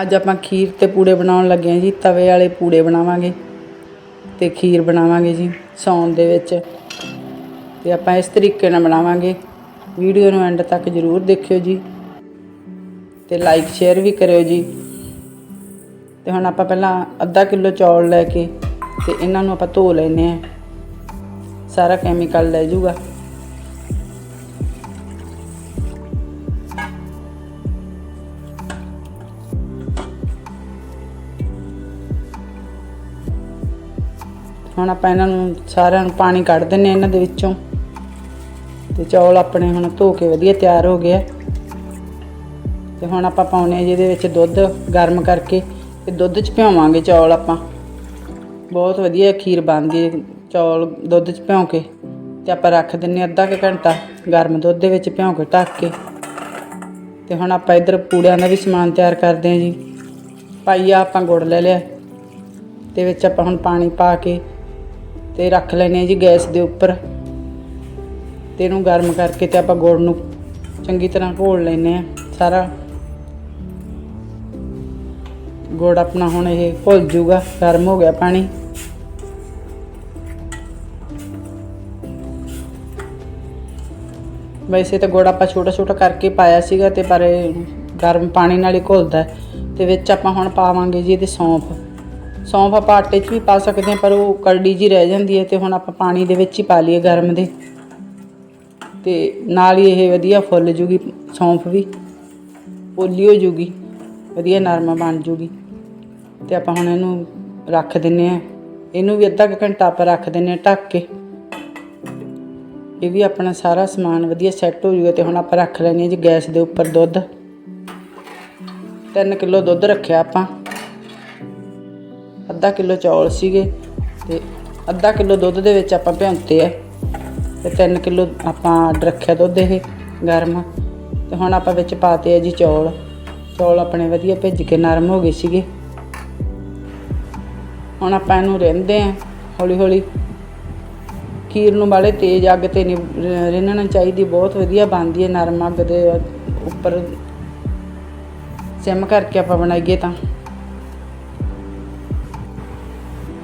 ਅੱਜ ਆਪਾਂ ਖੀਰ ਤੇ ਪੂੜੇ ਬਣਾਉਣ ਲੱਗੇ ਹਾਂ ਜੀ, ਤਵੇ ਵਾਲੇ ਪੂੜੇ ਬਣਾਵਾਂਗੇ ਤੇ ਖੀਰ ਬਣਾਵਾਂਗੇ ਜੀ ਸੌਣ ਦੇ ਵਿੱਚ। ਤੇ ਆਪਾਂ ਇਸ ਤਰੀਕੇ ਨਾਲ ਬਣਾਵਾਂਗੇ। ਵੀਡੀਓ ਨੂੰ ਐਂਡ ਤੱਕ ਜ਼ਰੂਰ ਦੇਖਿਓ ਜੀ ਤੇ ਲਾਈਕ ਸ਼ੇਅਰ ਵੀ ਕਰਿਓ ਜੀ। ਤੇ ਹੁਣ ਆਪਾਂ ਪਹਿਲਾਂ ਅੱਧਾ ਕਿਲੋ ਚੌਲ ਲੈ ਕੇ ਤੇ ਇਹਨਾਂ ਨੂੰ ਆਪਾਂ ਧੋ ਲੈਨੇ ਆ ਸਾਰਾ ਕੈਮੀਕਲ ਲੈ ਜੂਗਾ ਹੁਣ ਆਪਾਂ ਇਹਨਾਂ ਨੂੰ ਸਾਰਿਆਂ ਨੂੰ ਪਾਣੀ ਕੱਢ ਦਿੰਨੇ ਆ ਇਹਨਾਂ ਦੇ ਵਿੱਚੋਂ। ਤੇ ਚੌਲ ਆਪਣੇ ਹੁਣ ਧੋ ਕੇ ਵਧੀਆ ਤਿਆਰ ਹੋ ਗਏ ਆ। ਤੇ ਹੁਣ ਆਪਾਂ ਪਾਉਨੇ ਆ ਜਿਹਦੇ ਵਿੱਚ ਦੁੱਧ ਗਰਮ ਕਰਕੇ ਤੇ ਦੁੱਧ 'ਚ ਭਿਓਵਾਂਗੇ ਚੌਲ ਆਪਾਂ। ਬਹੁਤ ਵਧੀਆ ਖੀਰ ਬਣਦੀ ਚੌਲ ਦੁੱਧ 'ਚ ਭਿਉਂ ਕੇ। ਤੇ ਆਪਾਂ ਰੱਖ ਦਿੰਨੇ ਆ ਅੱਧਾ ਕੁ ਘੰਟਾ ਗਰਮ ਦੁੱਧ ਦੇ ਵਿੱਚ ਭਿਉਂ ਕੇ ਢੱਕ ਕੇ। ਤੇ ਹੁਣ ਆਪਾਂ ਇੱਧਰ ਪੂੜਿਆਂ ਦਾ ਵੀ ਸਮਾਨ ਤਿਆਰ ਕਰਦੇ ਹਾਂ ਜੀ। ਪਾਈਆ ਆਪਾਂ ਗੁੜ ਲੈ ਲਿਆ। ਤੇ ਵਿੱਚ ਆਪਾਂ ਹੁਣ ਪਾਣੀ ਪਾ ਕੇ ਤੇ ਰੱਖ ਲੈਨੇ ਆ ਜੀ ਗੈਸ ਦੇ ਉੱਪਰ। ਤੇ ਇਹਨੂੰ ਗਰਮ ਕਰਕੇ ਤੇ ਆਪਾਂ ਗੁੜ ਨੂੰ ਚੰਗੀ ਤਰ੍ਹਾਂ ਘੋਲ ਲੈਨੇ ਆ ਸਾਰਾ। ਗੁੜ ਆਪਣਾ ਹੁਣ ਇਹ ਘੁਲ ਜੂਗਾ, ਗਰਮ ਹੋ ਗਿਆ ਪਾਣੀ। ਵੈਸੇ ਤਾਂ ਗੁੜ ਆਪਾਂ ਛੋਟਾ ਛੋਟਾ ਕਰਕੇ ਪਾਇਆ ਸੀਗਾ ਤੇ ਪਰ ਇਹ ਗਰਮ ਪਾਣੀ ਨਾਲ ਹੀ ਘੁਲਦਾ ਹੈ। ਤੇ ਵਿੱਚ ਆਪਾਂ ਹੁਣ ਪਾਵਾਂਗੇ ਜੀ ਇਹਦੇ ਸੌਂਫ। ਸੌਂਫ ਆਪਾਂ ਆਟੇ 'ਚ ਵੀ ਪਾ ਸਕਦੇ ਹਾਂ, ਪਰ ਉਹ ਕਰੜੀ ਜੀ ਰਹਿ ਜਾਂਦੀ ਹੈ ਤੇ ਹੁਣ ਆਪਾਂ ਪਾਣੀ ਦੇ ਵਿੱਚ ਹੀ ਪਾ ਲਈਏ ਗਰਮ ਦੇ। ਤੇ ਨਾਲ ਹੀ ਇਹ ਵਧੀਆ ਫੁੱਲ ਜੂਗੀ ਸੌਂਫ ਵੀ। ਪੋਲੀ ਹੋ ਜੂਗੀ, ਵਧੀਆ ਨਰਮਾ ਬਣ ਜੂਗੀ। ਤੇ ਆਪਾਂ ਹੁਣ ਇਹਨੂੰ ਰੱਖ ਦਿੰਨੇ ਆ ਇਹਨੂੰ ਵੀ ਅੱਧਾ ਕੁ ਘੰਟਾ ਆਪਾਂ ਰੱਖ ਦਿੰਨੇ ਆ ਢੱਕ ਕੇ। ਇਹ ਵੀ ਆਪਣਾ ਸਾਰਾ ਸਮਾਨ ਵਧੀਆ ਸੈੱਟ ਹੋ ਜੂਗਾ ਤੇ ਹੁਣ ਆਪਾਂ ਰੱਖ ਲੈਣੀ ਆ ਜੀ ਗੈਸ ਦੇ ਉੱਪਰ ਦੁੱਧ। 3 ਕਿਲੋ ਦੁੱਧ ਰੱਖਿਆ ਆਪਾਂ। ਅੱਧਾ ਕਿਲੋ ਚੌਲ ਸੀਗੇ ਤੇ ਅੱਧਾ ਕਿਲੋ ਦੁੱਧ ਦੇ ਵਿੱਚ ਆਪਾਂ ਭਿਉਂਤੇ ਆ। ਤੇ 3 ਕਿਲੋ ਆਪਾਂ ਰੱਖਿਆ ਦੁੱਧ ਇਹ ਗਰਮ। ਤੇ ਹੁਣ ਆਪਾਂ ਵਿੱਚ ਪਾਤੇ ਆ ਜੀ ਚੌਲ। ਚੌਲ ਆਪਣੇ ਵਧੀਆ ਭਿੱਜ ਕੇ ਨਰਮ ਹੋ ਗਏ ਸੀਗੇ। ਹੁਣ ਆਪਾਂ ਇਹਨੂੰ ਰਿੰਨਦੇ ਆ ਹੌਲੀ ਹੌਲੀ ਖੀਰ ਨੂੰ ਬਾਲੇ ਤੇਜ਼ ਅੱਗ ਤੇ ਨਹੀਂ ਰ- ਰਿੰਨਣਾ ਚਾਹੀਦੀ, ਬਹੁਤ ਵਧੀਆ ਬਣਦੀ ਹੈ ਨਰਮ ਅੱਗ ਦੇ ਉੱਪਰ। ਸਿਮ ਕਰਕੇ ਆਪਾਂ ਬਣਾਈਏ ਤਾਂ।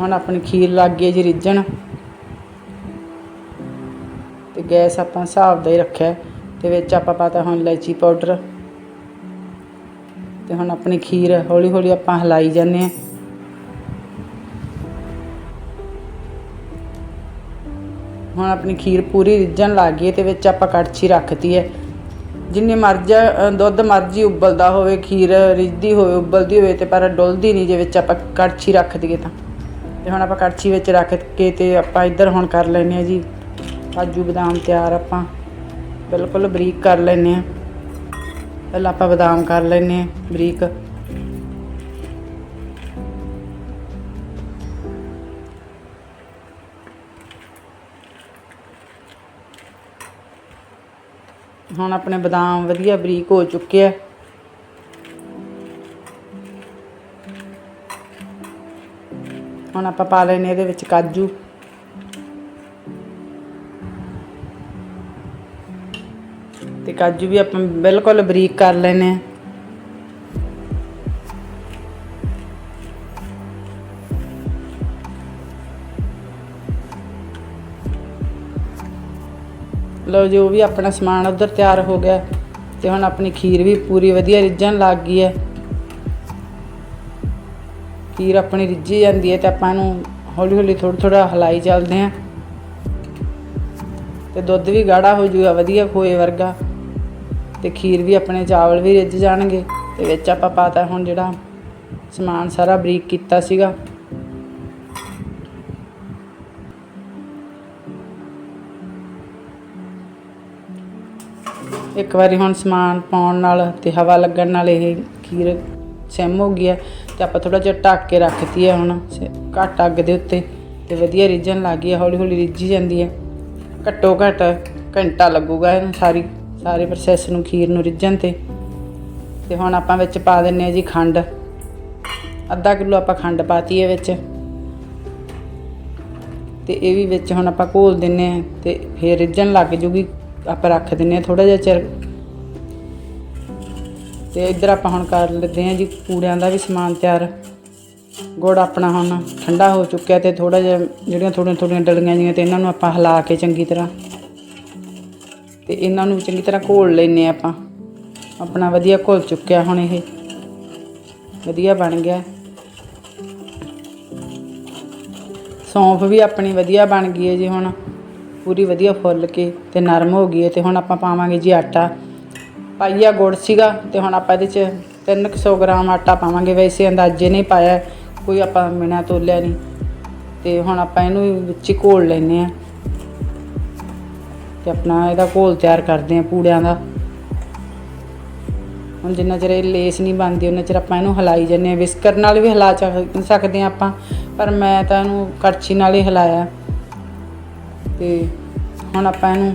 ਹੁਣ ਆਪਣੀ ਖੀਰ ਲੱਗ ਗਈ ਹੈ ਜੀ ਰਿੱਝਣ। ਤੇ ਗੈਸ ਆਪਾਂ ਹਿਸਾਬ ਦਾ ਹੀ ਰੱਖਿਆ ਤੇ ਵਿੱਚ ਆਪਾਂ ਪਾਤਾ ਹੁਣ ਇਲਾਇਚੀ ਪਾਊਡਰ ਤੇ ਹੁਣ ਆਪਣੀ ਖੀਰ ਹੌਲੀ ਹੌਲੀ ਆਪਾਂ ਹਿਲਾਈ ਜਾਂਦੇ ਹਾਂ। ਹੁਣ ਆਪਣੀ ਖੀਰ ਪੂਰੀ ਰਿੱਝਣ ਲੱਗ ਗਈ ਤੇ ਵਿੱਚ ਆਪਾਂ ਕੜਛੀ ਰੱਖਤੀ ਹੈ। ਜਿੰਨੀ ਮਰਜ਼ੀ ਦੁੱਧ ਮਰਜ਼ੀ ਉਬਲਦਾ ਹੋਵੇ, ਖੀਰ ਰਿੱਝਦੀ ਹੋਵੇ, ਉਬਲਦੀ ਹੋਵੇ ਤੇ ਪਰ ਡੁੱਲਦੀ ਨਹੀਂ ਜੇ ਵਿੱਚ ਆਪਾਂ ਕੜਛੀ ਰੱਖ ਦਈਏ ਤਾਂ। ਤੇ ਹੁਣ ਆਪਾਂ ਕੜਛੀ ਵਿੱਚ ਰੱਖ ਕੇ ਤੇ ਆਪਾਂ ਇੱਧਰ ਹੁਣ ਕਰ ਲੈਨੇ ਆ ਜੀ। ਕਾਜੂ ਬਦਾਮ ਤਿਆਰ ਆਪਾਂ। ਬਿਲਕੁਲ ਬਰੀਕ ਕਰ ਲੈਨੇ ਆ ਪਹਿਲਾਂ ਆਪਾਂ ਬਦਾਮ ਕਰ ਲੈਨੇ ਆ ਬਰੀਕ। ਹੁਣ ਆਪਣੇ ਬਦਾਮ ਵਧੀਆ ਬਰੀਕ ਹੋ ਚੁੱਕੇ ਆ। ਹੁਣ ਆਪਾਂ ਪਾ ਲੈਨੇ ਇਹਦੇ ਵਿੱਚ ਕਾਜੂ। ਤੇ ਕਾਜੂ ਵੀ ਆਪਾਂ ਬਿਲਕੁਲ ਬਰੀਕ ਕਰ ਲੈਨੇ ਆ ਲਓ ਜੀ, ਉਹ ਵੀ ਆਪਣਾ ਸਮਾਨ ਉਧਰ ਤਿਆਰ ਹੋ ਗਿਆ। ਤੇ ਹੁਣ ਆਪਣੀ ਖੀਰ ਵੀ ਪੂਰੀ ਵਧੀਆ ਰਿੱਝਣ ਲੱਗ ਗਈ ਹੈ। ਖੀਰ ਆਪਣੀ ਰਿੱਝੀ ਜਾਂਦੀ ਹੈ ਤੇ ਆਪਾਂ ਇਹਨੂੰ ਹੌਲੀ ਹੌਲੀ ਥੋੜਾ ਥੋੜਾ ਹਲਾਈ ਚੱਲਦੇ ਹਾਂ। ਤੇ ਦੁੱਧ ਵੀ ਗਾੜਾ ਹੋ ਜੂਗਾ ਵਧੀਆ ਖੋਏ ਵਰਗਾ। ਤੇ ਖੀਰ ਵੀ ਆਪਣੇ ਚਾਵਲ ਵੀ ਰਿੱਝ ਜਾਣਗੇ। ਤੇ ਵਿੱਚ ਆਪਾਂ ਪਾਤਾ ਹੁਣ ਜਿਹੜਾ ਸਮਾਨ ਸਾਰਾ ਬਰੀਕ ਕੀਤਾ ਸੀਗਾ। ਇੱਕ ਵਾਰੀ ਹੁਣ ਸਮਾਨ ਪਾਉਣ ਨਾਲ ਤੇ ਹਵਾ ਲੱਗਣ ਨਾਲ ਇਹ ਖੀਰ ਸਿਮ ਹੋ ਗਈ ਹੈ। ਤੇ ਆਪਾਂ ਥੋੜਾ ਜਿਹਾ ਢੱਕ ਕੇ ਰੱਖਤੀ ਹੈ ਹੁਣ। ਸ- ਘੱਟ ਅੱਗ ਦੇ ਉੱਤੇ ਤੇ ਵਧੀਆ ਰਿੱਝਣ ਲੱਗ ਗਈ ਹੈ, ਹੌਲੀ ਹੌਲੀ ਰਿੱਝੀ ਜਾਂਦੀ ਹੈ। ਘੱਟੋ ਘੱਟ ਘੰਟਾ ਲੱਗੂਗਾ ਇਹਨੂੰ ਸਾਰੀ, ਸਾਰੇ ਪ੍ਰੋਸੈਸ ਨੂੰ ਖੀਰ ਨੂੰ ਰਿੱਝਣ ਤੇ। ਤੇ ਹੁਣ ਆਪਾਂ ਵਿੱਚ ਪਾ ਦਿੰਨੇ ਆ ਜੀ ਖੰਡ। ਅੱਧਾ ਕਿਲੋ ਆਪਾਂ ਖੰਡ ਪਾਤੀ ਹੈ ਵਿੱਚ। ਤੇ ਇਹ ਵੀ ਵਿੱਚ ਹੁਣ ਆਪਾਂ ਘੋਲ ਦਿੰਨੇ ਆ ਤੇ ਫੇਰ ਰਿੱਝਣ ਲੱਗ ਜੂਗੀ। ਆਪਾਂ ਰੱਖ ਦਿੰਨੇ ਆ ਥੋੜਾ ਜਿਹਾ ਚਿਰ ਤੇ ਇੱਧਰ ਆਪਾਂ ਹੁਣ ਕਰ ਲੈਂਦੇ ਹਾਂ ਜੀ ਪੂੜਿਆਂ ਦਾ ਵੀ ਸਮਾਨ ਤਿਆਰ। ਗੁੜ ਆਪਣਾ ਹੁਣ ਠੰਡਾ ਹੋ ਚੁੱਕਿਆ ਤੇ ਥੋੜਾ ਜਿਹਾ ਜਿਹੜੀਆਂ ਥੋੜੀਆਂ ਥੋੜੀਆਂ ਡਲੀਆਂ ਜੀਆਂ ਤੇ ਇਹਨਾਂ ਨੂੰ ਆਪਾਂ ਹਿਲਾ ਕੇ ਚੰਗੀ ਤਰ੍ਹਾਂ ਤੇ ਇਹਨਾਂ ਨੂੰ ਚੰਗੀ ਤਰ੍ਹਾਂ ਘੋਲ ਲੈਨੇ ਆਪਾਂ। ਆਪਣਾ ਵਧੀਆ ਘੁਲ ਚੁੱਕਿਆ ਹੁਣ ਇਹ। ਵਧੀਆ ਬਣ ਗਿਆ। ਸੌਂਫ ਵੀ ਆਪਣੀ ਵਧੀਆ ਬਣ ਗਈ ਹੈ ਜੀ ਹੁਣ। ਪੂਰੀ ਵਧੀਆ ਫੁੱਲ ਕੇ ਤੇ ਨਰਮ ਹੋ ਗਈ ਹੈ ਤੇ ਹੁਣ ਆਪਾਂ ਪਾਵਾਂਗੇ ਜੀ ਆਟਾ। ਪਾਈਆ ਗੁੜ ਸੀਗਾ ਤੇ ਹੁਣ ਆਪਾਂ ਇਹਦੇ ਚ 300 ਗ੍ਰਾਮ ਆਟਾ ਪਾਵਾਂਗੇ। ਵੈਸੇ ਅੰਦਾਜ਼ੇ ਨਹੀਂ ਪਾਇਆ, ਕੋਈ ਆਪਾਂ ਮਿਣਾ ਤੋਲਿਆ ਨਹੀਂ। ਤੇ ਹੁਣ ਆਪਾਂ ਇਹਨੂੰ ਵਿੱਚ ਹੀ ਘੋਲ ਲੈਨੇ ਆ ਤੇ ਆਪਣਾ ਇਹਦਾ ਘੋਲ ਤਿਆਰ ਕਰਦੇ ਆ ਪੂੜਿਆਂ ਦਾ। ਹੁਣ ਜਿੰਨਾ ਚਿਰ ਇਹ ਲੇਸ ਨਹੀਂ ਬਣਦੀ ਉਹਨਾਂ ਚਿਰ ਆਪਾਂ ਇਹਨੂੰ ਹਿਲਾਈ ਜੰਨੇ ਆ ਵਿਸਕਰ ਨਾਲ ਵੀ ਹਿਲਾ ਸਕਦੇ ਆ ਆਪਾਂ, ਪਰ ਮੈਂ ਤਾਂ ਇਹਨੂੰ ਕੜਛੀ ਨਾਲ ਹੀ ਹਿਲਾਇਆ। ਤੇ ਹੁਣ ਆਪਾਂ ਇਹਨੂੰ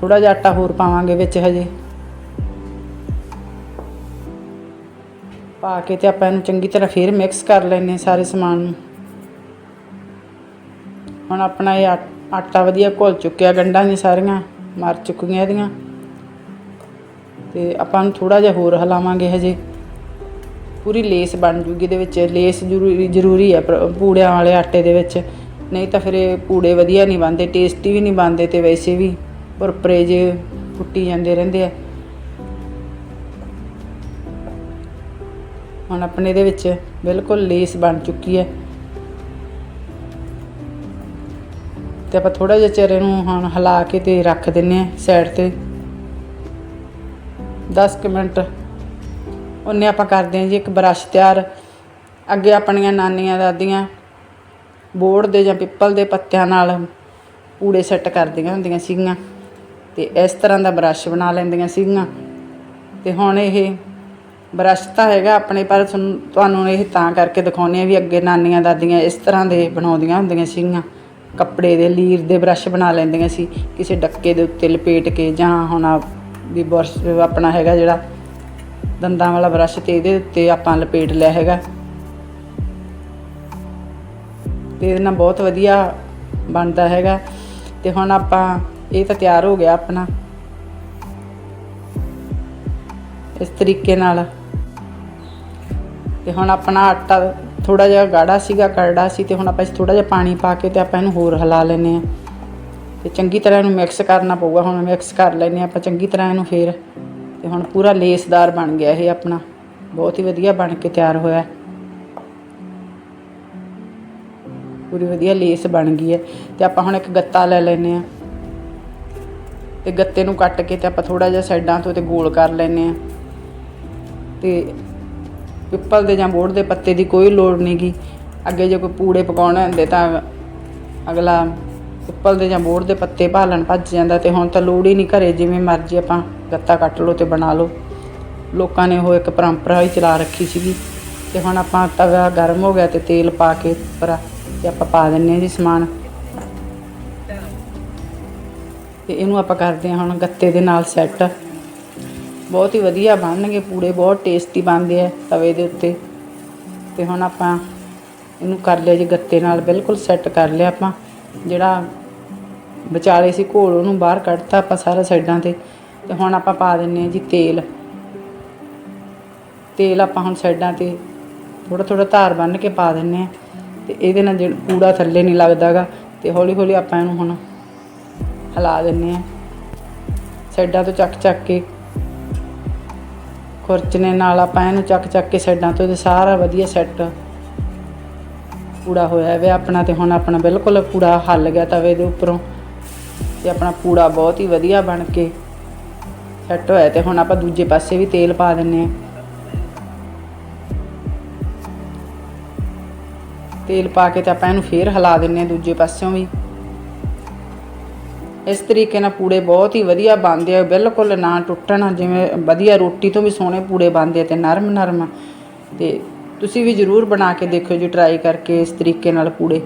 ਥੋੜਾ ਜਿਹਾ ਆਟਾ ਹੋਰ ਪਾਵਾਂਗੇ ਵਿੱਚ ਹਜੇ। ਪਾ ਕੇ ਤੇ ਆਪਾਂ ਇਹਨੂੰ ਚੰਗੀ ਤਰ੍ਹਾਂ ਫੇਰ ਮਿਕਸ ਕਰ ਲੈਨੇ ਸਾਰੇ ਸਮਾਨ ਨੂੰ। ਹੁਣ ਆਪਣਾ ਇਹ ਆਟਾ ਵਧੀਆ ਘੁਲ ਚੁੱਕਿਆ, ਗੰਢਾਂ ਦੀ ਸਾਰੀਆਂ, ਮਰ ਚੁੱਕੀਆਂ ਇਹਦੀਆਂ। ਤੇ ਆਪਾਂ ਨੂੰ ਥੋੜਾ ਜਿਹਾ ਹੋਰ ਹਿਲਾਵਾਂਗੇ ਹਜੇ। ਪੂਰੀ ਲੇਸ ਬਣ ਜੂਗੀ ਇਹਦੇ ਵਿੱਚ। ਲੇਸ ਜ਼ਰੂਰੀ ਜ਼ਰੂਰੀ ਹੈ ਪਰ- ਪੂੜਿਆਂ ਵਾਲੇ ਆਟੇ ਦੇ ਵਿੱਚ। ਨਹੀਂ ਤਾਂ ਫਿਰ ਇਹ ਪੂੜੇ ਵਧੀਆ ਨਹੀਂ ਬਣਦੇ, ਟੇਸਟੀ ਵੀ ਨਹੀਂ ਬਣਦੇ ਤੇ ਵੈਸੇ ਵੀ। ਭਰਪਰੇ ਜੇ ਫੁੱਟੀ ਜਾਂਦੇ ਰਹਿੰਦੇ ਆ। ਹੁਣ ਆਪਣੇ ਇਹਦੇ ਵਿੱਚ ਬਿਲਕੁਲ ਲੇਸ ਬਣ ਚੁੱਕੀ ਹੈ। ਤੇ ਆਪਾਂ ਥੋੜਾ ਜਿਹਾ ਚਿਰ ਇਹਨੂੰ ਹੁਣ ਹਿਲਾ ਕੇ ਤੇ ਰੱਖ ਦਿੰਨੇ ਆ ਸਾਈਡ ਤੇ। 10 ਕੁ ਮਿੰਟ ਉਹਨੇ ਆਪਾਂ ਕਰਦੇ ਹਾਂ ਜੀ ਇੱਕ ਬਰਸ਼ ਤਿਆਰ। ਅੱਗੇ ਆਪਣੀਆਂ ਨਾਨੀਆਂ ਦਾਦੀਆਂ ਬੋੜ ਦੇ ਜਾਂ ਪਿੱਪਲ ਦੇ ਪੱਤਿਆਂ ਨਾਲ ਪੂੜੇ ਸੈੱਟ ਕਰਦੀਆਂ ਹੁੰਦੀਆਂ ਸੀਗੀਆਂ। ਤੇ ਇਸ ਤਰ੍ਹਾਂ ਦਾ ਬਰਸ਼ ਬਣਾ ਲੈਂਦੀਆਂ ਸੀਗੀਆਂ। ਤੇ ਹੁਣ ਇਹ ਬਰਸ਼ ਤਾਂ ਹੈਗਾ ਆਪਣੇ, ਪਰ ਤੁਹਾਨੂੰ- ਤੁਹਾਨੂੰ ਇਹ ਤਾਂ ਕਰਕੇ ਦਿਖਾਉਂਦੇ ਆ ਵੀ ਅੱਗੇ ਨਾਨੀਆਂ ਦਾਦੀਆਂ ਇਸ ਤਰ੍ਹਾਂ ਦੇ ਬਣਾਉਂਦੀਆਂ ਹੁੰਦੀਆਂ ਸੀਗੀਆਂ। ਕੱਪੜੇ ਦੇ ਲੀਰ ਦੇ ਬਰਸ਼ ਬਣਾ ਲੈਂਦੀਆਂ ਸੀ, ਕਿਸੇ ਡੱਕੇ ਦੇ ਉੱਤੇ ਲਪੇਟ ਕੇ ਜਾਂ ਹੁਣ ਆਹ ਵੀ ਬਰਸ਼ ਆਪਣਾ ਹੈਗਾ ਜਿਹੜਾ ਦੰਦਾਂ ਵਾਲਾ ਬਰਸ਼ ਤੇ ਇਹਦੇ ਉੱਤੇ ਆਪਾਂ ਲਪੇਟ ਲਿਆ ਹੈਗਾ। ਤੇ ਇਹਦੇ ਨਾਲ ਬਹੁਤ ਵਧੀਆ ਬਣਦਾ ਹੈਗਾ। ਤੇ ਹੁਣ ਆਪਾਂ ਇਹ ਤਾਂ ਤਿਆਰ ਹੋ ਗਿਆ ਆਪਣਾ। ਇਸ ਤਰੀਕੇ ਨਾਲ। ਤੇ ਹੁਣ ਆਪਣਾ ਆਟਾ ਥੋੜਾ ਜਿਹਾ ਗਾੜਾ ਸੀਗਾ, ਕਰੜਾ ਸੀ, ਤੇ ਹੁਣ ਆਪਾਂ ਇਸ ਥੋੜਾ ਜਿਹਾ ਪਾਣੀ ਪਾ ਕੇ ਤੇ ਆਪਾਂ ਇਹਨੂੰ ਹੋਰ ਹਿਲਾ ਲੈਨੇ ਆ ਤੇ ਚੰਗੀ ਤਰ੍ਹਾਂ ਇਹਨੂੰ ਮਿਕਸ ਕਰਨਾ ਪਊਗਾ, ਹੁਣ ਮਿਕਸ ਕਰ ਲੈਨੇ ਆਪਾਂ ਚੰਗੀ ਤਰ੍ਹਾਂ ਇਹਨੂੰ ਫੇਰ। ਤੇ ਹੁਣ ਪੂਰਾ ਲੇਸਦਾਰ ਬਣ ਗਿਆ ਇਹ ਆਪਣਾ। ਬਹੁਤ ਹੀ ਵਧੀਆ ਬਣ ਕੇ ਤਿਆਰ ਹੋਇਆ। ਪੂਰੀ ਵਧੀਆ ਲੇਸ ਬਣ ਗਈ ਹੈ। ਤੇ ਆਪਾਂ ਹੁਣ ਇੱਕ ਗੱਤਾ ਲੈ ਲੈਨੇ ਆ ਤੇ ਗੱਤੇ ਨੂੰ ਕੱਟ ਕੇ ਤੇ ਆਪਾਂ ਥੋੜਾ ਜਿਹਾ ਸਾਈਡਾਂ ਤੋਂ ਤੇ ਗੋਲ ਕਰ ਲੈਨੇ ਆ ਤੇ ਪਿੱਪਲ ਦੇ ਜਾਂ ਬੋੜ ਦੇ ਪੱਤੇ ਦੀ ਕੋਈ ਲੋੜ ਨਹੀਂਗੀ ਅੱਗੇ ਜੇ ਕੋਈ ਪੂੜੇ ਪਕਾਉਣੇ ਹੁੰਦੇ ਤਾਂ ਅਗਲਾ ਪਿੱਪਲ ਦੇ ਜਾਂ ਬੋੜ ਦੇ ਪੱਤੇ ਭਾਲਣ ਭੱਜ ਜਾਂਦਾ ਤੇ ਹੁਣ ਤਾਂ ਲੋੜ ਹੀ ਨਹੀਂ ਘਰੇ, ਜਿਵੇਂ ਮਰਜ਼ੀ ਆਪਾਂ ਗੱਤਾ ਕੱਟ ਲਓ ਤੇ ਬਣਾ ਲਓ। ਲੋਕਾਂ ਨੇ ਉਹ ਇੱਕ ਪਰੰਪਰਾ ਹੀ ਚਲਾ ਰੱਖੀ ਸੀਗੀ। ਤੇ ਹੁਣ ਆਪਾਂ ਤਵਾ ਗਰਮ ਹੋ ਗਿਆ ਤੇ ਤੇਲ ਪਾ ਕੇ ਉੱਪਰ ਤੇ ਆਪਾਂ ਪਾ ਦਿੰਨੇ ਹਾਂ ਜੀ ਸਮਾਨ। ਤੇ ਇਹਨੂੰ ਆਪਾਂ ਕਰਦੇ ਹਾਂ ਹੁਣ ਗੱਤੇ ਦੇ ਨਾਲ ਸੈੱਟ ਬਹੁਤ ਹੀ ਵਧੀਆ ਬਣਨਗੇ ਪੂੜੇ, ਬਹੁਤ ਟੇਸਟੀ ਬਣਦੇ ਆ ਤਵੇ ਦੇ ਉੱਤੇ। ਤੇ ਹੁਣ ਆਪਾਂ ਇਹਨੂੰ ਕਰ ਲਿਆ ਜੀ ਗੱਤੇ ਨਾਲ, ਬਿਲਕੁਲ ਸੈੱਟ ਕਰ ਲਿਆ ਆਪਾਂ। ਜਿਹੜਾ ਵਿਚਾਲੇ ਸੀ ਘੋਲ, ਉਹਨੂੰ ਬਾਹਰ ਕੱਢਤਾ ਆਪਾਂ ਸਾਰਾ ਸਾਈਡਾਂ ਤੇ। ਤੇ ਹੁਣ ਆਪਾਂ ਪਾ ਦਿੰਨੇ ਆ ਜੀ ਤੇਲ। ਤੇਲ ਆਪਾਂ ਹੁਣ ਸਾਈਡਾਂ ਤੇ ਥੋੜਾ ਥੋੜਾ ਧਾਰ ਬੰਨ ਕੇ ਪਾ ਦਿੰਨੇ ਆ। ਤੇ ਇਹਦੇ ਨਾਲ ਜਿਹੜਾ ਕੂੜਾ ਥੱਲੇ ਨਹੀਂ ਲੱਗਦਾਗਾ। ਤੇ ਹੌਲੀ ਹੌਲੀ ਆਪਾਂ ਇਹਨੂੰ ਹੁਣ ਹਿਲਾ ਦਿੰਨੇ ਆ। ਸਾਈਡਾਂ ਤੋਂ ਚੱਕ ਚੱਕ ਕੇ ਖੁਰਚਨੇ ਨਾਲ ਆਪਾਂ ਇਹਨੂੰ ਚੱਕ ਚੱਕ ਕੇ ਸਾਈਡਾਂ ਤੋਂ ਤੇ ਸਾਰਾ ਵਧੀਆ ਸੈੱਟ ਪੂੜਾ ਹੋਇਆ ਵੇ ਆਪਣਾ ਤੇ ਹੁਣ ਆਪਣਾ ਬਿਲਕੁਲ ਪੂੜਾ ਹੱਲ ਗਿਆ ਤਵੇ ਦੇ ਉੱਪਰੋਂ ਤੇ ਆਪਣਾ ਪੂੜਾ ਬਹੁਤ ਹੀ ਵਧੀਆ ਬਣ ਕੇ ਸੈੱਟ ਹੋਇਆ ਤੇ ਹੁਣ ਆਪਾਂ ਦੂਜੇ ਪਾਸੇ ਵੀ ਤੇਲ ਪਾ ਦਿੰਨੇ ਆ। ਤੇਲ ਪਾ ਕੇ ਤੇ ਆਪਾਂ ਇਹਨੂੰ ਫੇਰ ਹਿਲਾ ਦਿੰਨੇ ਆ ਦੂਜੇ ਪਾਸਿਓਂ ਵੀ। ਇਸ ਤਰੀਕੇ ਨਾਲ ਪੂੜੇ ਬਹੁਤ ਹੀ ਵਧੀਆ ਬਣਦੇ ਆ, ਬਿਲਕੁਲ ਨਾ ਟੁੱਟਣ, ਜਿਵੇਂ ਵਧੀਆ ਰੋਟੀ ਤੋਂ ਵੀ ਸੋਹਣੇ ਪੂੜੇ ਬਣਦੇ ਆ ਤੇ ਨਰਮ ਨਰਮ ਤੇ ਤੁਸੀਂ ਵੀ ਜਰੂਰ ਬਣਾ ਕੇ ਦੇਖਿਓ ਜੀ ਟਰਾਈ ਕਰਕੇ ਇਸ ਤਰੀਕੇ ਨਾਲ ਪੂੜੇ।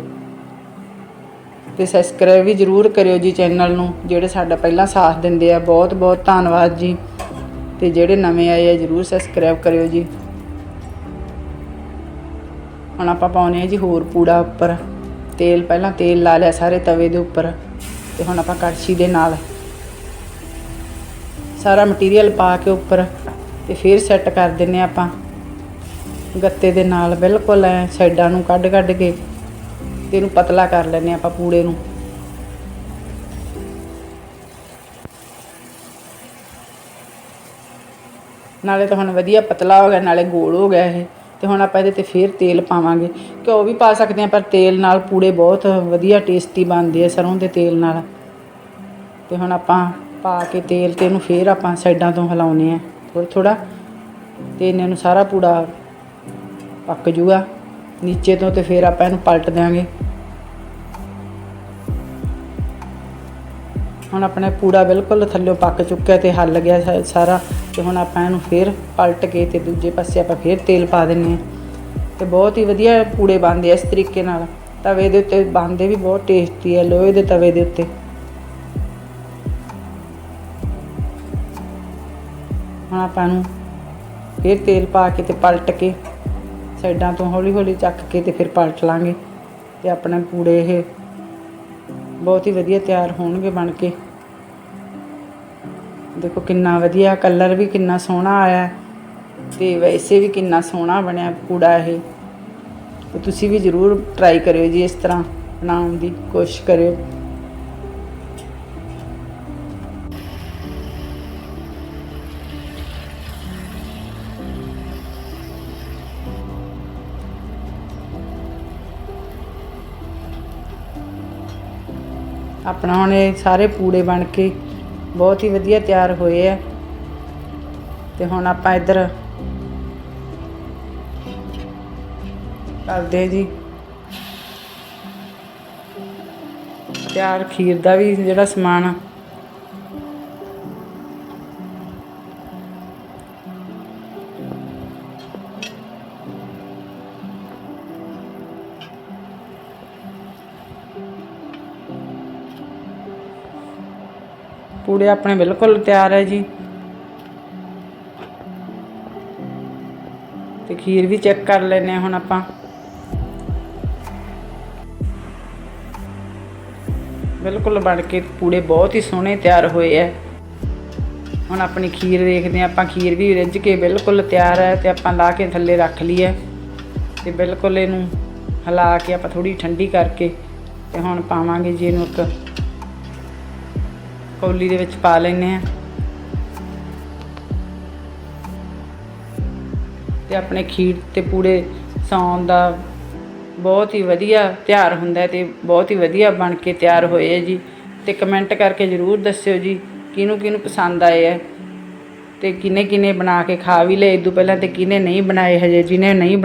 ਤੇ ਸਬਸਕ੍ਰਾਈਬ ਵੀ ਜਰੂਰ ਕਰਿਓ ਜੀ ਚੈਨਲ ਨੂੰ, ਜਿਹੜੇ ਸਾਡਾ ਪਹਿਲਾਂ ਸਾਥ ਦਿੰਦੇ ਆ। ਬਹੁਤ ਬਹੁਤ ਧੰਨਵਾਦ ਜੀ। ਤੇ ਜਿਹੜੇ ਨਵੇਂ ਆਏ ਆ, ਜਰੂਰ ਸਬਸਕ੍ਰਾਈਬ ਕਰਿਓ ਜੀ। ਹੁਣ ਆਪਾਂ ਪਾਉਨੇ ਆ ਜੀ ਹੋਰ ਪੂੜਾ ਉੱਪਰ। ਤੇਲ, ਪਹਿਲਾਂ ਤੇਲ ਲਾ ਲਿਆ ਸਾਰੇ ਤਵੇ ਦੇ ਉੱਪਰ। ਤੇ ਹੁਣ ਆਪਾਂ ਕੜਛੀ ਦੇ ਨਾਲ ਸਾਰਾ ਮਟੀਰੀਅਲ ਪਾ ਕੇ ਉੱਪਰ ਤੇ ਫਿਰ ਸੈੱਟ ਕਰ ਦਿੰਨੇ ਆਪਾਂ। ਗੱਤੇ ਦੇ ਨਾਲ ਬਿਲਕੁਲ ਐ ਸਾਈਡਾਂ ਨੂੰ ਕੱਢ ਕੱਢ ਕੇ ਤੇ ਇਹਨੂੰ ਪਤਲਾ ਕਰ ਲੈਨੇ ਆਪਾਂ ਪੂੜੇ ਨੂੰ। ਨਾਲੇ ਤਾਂ ਹੁਣ ਵਧੀਆ ਪਤਲਾ ਹੋ ਗਿਆ, ਨਾਲੇ ਗੋਲ ਹੋ ਗਿਆ ਇਹ। ਤੇ ਹੁਣ ਆਪਾਂ ਇਹਦੇ ਤੇ ਫੇਰ ਤੇਲ ਪਾਵਾਂਗੇ। ਘਿਓ ਵੀ ਪਾ ਸਕਦੇ ਆ ਪਰ ਤੇਲ ਨਾਲ ਪੂੜੇ ਬਹੁਤ ਵਧੀਆ ਟੇਸਟੀ ਬਣਦੇ ਆ ਸਰੋਂ ਦੇ ਤੇਲ ਨਾਲ। ਤੇ ਹੁਣ ਆਪਾਂ ਪਾ ਕੇ ਤੇਲ ਤੇ ਇਹਨੂੰ ਫੇਰ ਆਪਾਂ ਸਾਈਡਾਂ ਤੋਂ ਹਿਲਾਉਨੇ ਆ ਥੋੜਾ ਥੋੜਾ ਤੇ ਇਹਨਾਂ ਨੂੰ ਸਾਰਾ ਪੂੜਾ ਪੱਕ ਜੂਗਾ। ਨੀਚੇ ਤੋਂ ਤੇ ਫੇਰ ਆਪਾਂ ਇਹਨੂੰ ਪਲਟ ਦਿਆਂਗੇ। ਹੁਣ ਆਪਣਾ ਪੂੜਾ ਬਿਲਕੁਲ ਥੱਲੇ ਪੱਕ ਚੁੱਕਿਆ ਤੇ ਹੱਲ ਗਿਆ ਸਾ- ਸਾਰਾ ਤੇ ਹੁਣ ਆਪਾਂ ਇਹਨੂੰ ਫੇਰ ਪਲਟ ਕੇ ਤੇ ਦੂਜੇ ਪਾਸੇ ਆਪਾਂ ਫੇਰ ਤੇਲ ਪਾ ਦਿੰਨੇ ਆ। ਤੇ ਬਹੁਤ ਹੀ ਵਧੀਆ ਪੂੜੇ ਬਣਦੇ ਇਸ ਤਰੀਕੇ ਨਾਲ। ਤਵੇ ਦੇ ਉੱਤੇ ਬਣਦੇ ਵੀ ਬਹੁਤ ਟੇਸਟੀ ਆ, ਲੋਹੇ ਦੇ ਤਵੇ ਦੇ ਉੱਤੇ। ਹੁਣ ਆਪਾਂ ਨੂੰ ਫਿਰ ਤੇਲ ਪਾ ਕੇ ਤੇ ਪਲਟ ਕੇ ਸਾਈਡਾਂ ਤੋਂ ਹੌਲੀ ਹੌਲੀ ਚੱਕ ਕੇ ਤੇ ਫਿਰ ਪਲਟ ਲਾਂਗੇ। ਤੇ ਆਪਣੇ ਪੂੜੇ ਇਹ ਬਹੁਤ ਹੀ ਵਧੀਆ ਤਿਆਰ ਹੋਣਗੇ ਬਣ ਕੇ। ਦੇਖੋ ਕਿੰਨਾ ਵਧੀਆ ਕਲਰ ਵੀ ਕਿੰਨਾ ਸੋਹਣਾ ਆਇਆ ਹੈ ਤੇ ਵੈਸੇ ਵੀ ਕਿੰਨਾ ਸੋਹਣਾ ਬਣਿਆ ਕੂੜਾ ਇਹ। ਤੁਸੀਂ ਵੀ ਜ਼ਰੂਰ ਟਰਾਈ ਕਰਿਓ ਜੀ ਇਸ ਤਰ੍ਹਾਂ ਬਣਾਉਣ ਦੀ ਕੋਸ਼ਿਸ਼ ਕਰਿਓ। ਆਪਣਾ ਹੁਣ ਇਹ ਸਾਰੇ ਪੂੜੇ ਬਣ ਕੇ ਬਹੁਤ ਹੀ ਵਧੀਆ ਤਿਆਰ ਹੋਏ ਆ। ਤੇ ਹੁਣ ਆਪਾਂ ਇੱਧਰ ਕਰਦੇ ਜੀ। ਤਿਆਰ ਖੀਰ ਦਾ ਵੀ ਜਿਹੜਾ ਸਮਾਨ ਪੂੜੇ ਆਪਣੇ ਬਿਲਕੁਲ ਤਿਆਰ ਹੈ ਜੀ। ਤੇ ਖੀਰ ਵੀ ਚੈੱਕ ਕਰ ਲੈਨੇ ਆ ਹੁਣ ਆਪਾਂ। ਬਿਲਕੁਲ ਬਣ ਕੇ ਪੂੜੇ ਬਹੁਤ ਹੀ ਸੋਹਣੇ ਤਿਆਰ ਹੋਏ ਐ ਹੁਣ ਆਪਣੀ ਖੀਰ ਦੇਖਦੇ ਆ ਆਪਾਂ ਖੀਰ ਵੀ ਰਿੱਝ ਕੇ ਬਿਲਕੁਲ ਤਿਆਰ ਹੈ ਤੇ ਆਪਾਂ ਲਾ ਕੇ ਥੱਲੇ ਰੱਖ ਲਈ ਹੈ ਤੇ ਬਿਲਕੁਲ ਇਹਨੂੰ ਹਿਲਾ ਕੇ ਆਪਾਂ ਥੋੜੀ ਠੰਡੀ ਕਰਕੇ ਤੇ ਹੁਣ ਪਾਵਾਂਗੇ ਜੀ ਇਹਨੂੰ ਇੱਕ ਕੌਲੀ ਦੇ ਵਿੱਚ ਪਾ ਲੈਨੇ ਆ ਤੇ ਆਪਣੇ ਖੀਰ ਤੇ ਪੂੜੇ ਸੌਣ ਦਾ ਬਹੁਤ ਹੀ ਵਧੀਆ ਤਿਆਰ ਹੁੰਦਾ ਹੈ ਤੇ ਬਹੁਤ ਹੀ ਵਧੀਆ ਬਣ ਕੇ ਤਿਆਰ ਹੋਏ ਹੈ ਜੀ। ਤੇ ਕਮੈਂਟ ਕਰਕੇ ਜਰੂਰ ਦੱਸਿਓ ਜੀ, ਕਿਹਨੂੰ ਕਿਹਨੂੰ ਪਸੰਦ ਆਏ ਹੈ ਤੇ ਕਿਨੇ ਕਿਨੇ ਬਣਾ ਕੇ ਖਾ ਵੀ ਲਏ? ਇਦੋਂ ਪਹਿਲਾਂ ਤੇ ਕਿਨੇ ਨਹੀਂ ਬਣਾਏ ਹਜੇ? ਜਿਹਨੇ ਨਹੀਂ